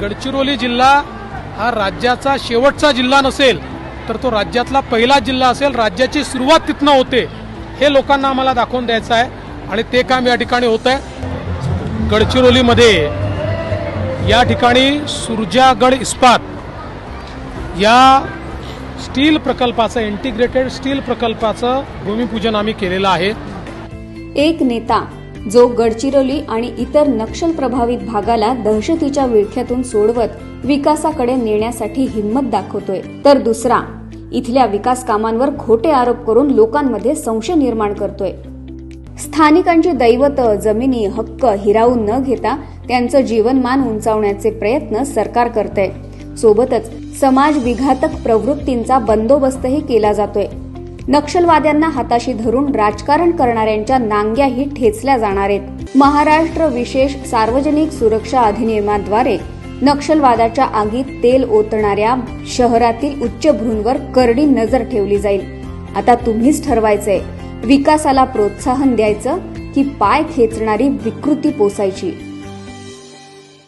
गडचिरोली जिल्हा हा राज्याचा शेवटचा जिल्हा नसेल तर तो राज्यातला पहिला जिल्हा असेल. राज्याची सुरुवात तिथनं होते हे लोकांना आम्हाला दाखवून द्यायचं आहे आणि ते काम या ठिकाणी होत आहे. गडचिरोलीमध्ये या ठिकाणी सुरजागड इस्पात या स्टील प्रकल्पाचं इंटिग्रेटेड स्टील प्रकल्पाचं भूमिपूजन आम्ही केलेलं आहे. एक नेता जो गडचिरोली आणि इतर नक्षल प्रभावित भागाला दहशतीच्या विळख्यातून सोडवत विकासाकडे नेण्यासाठी हिंमत दाखवतोय. तर दुसरा इथल्या विकास कामांवर खोटे आरोप करून लोकांमध्ये संशय निर्माण करतोय. स्थानिकांची दैवत जमिनी हक्क हिरावून न घेता त्यांचं जीवनमान उंचावण्याचे प्रयत्न सरकार करतंय. सोबतच समाज विघातक प्रवृत्तींचा बंदोबस्तही केला जातोय. नक्षलवाद्यांना हाताशी धरून राजकारण करणाऱ्यांच्या नांग्याही ठेचल्या जाणार आहेत. महाराष्ट्र विशेष सार्वजनिक सुरक्षा अधिनियमाद्वारे नक्षलवादाच्या आगीत तेल ओतणाऱ्या शहरातील उच्चभ्रूंवर करडी नजर ठेवली जाईल. आता तुम्हीच ठरवायचंय. विकासाला प्रोत्साहन द्यायचं की पाय खेचणारी विकृती पोसायची.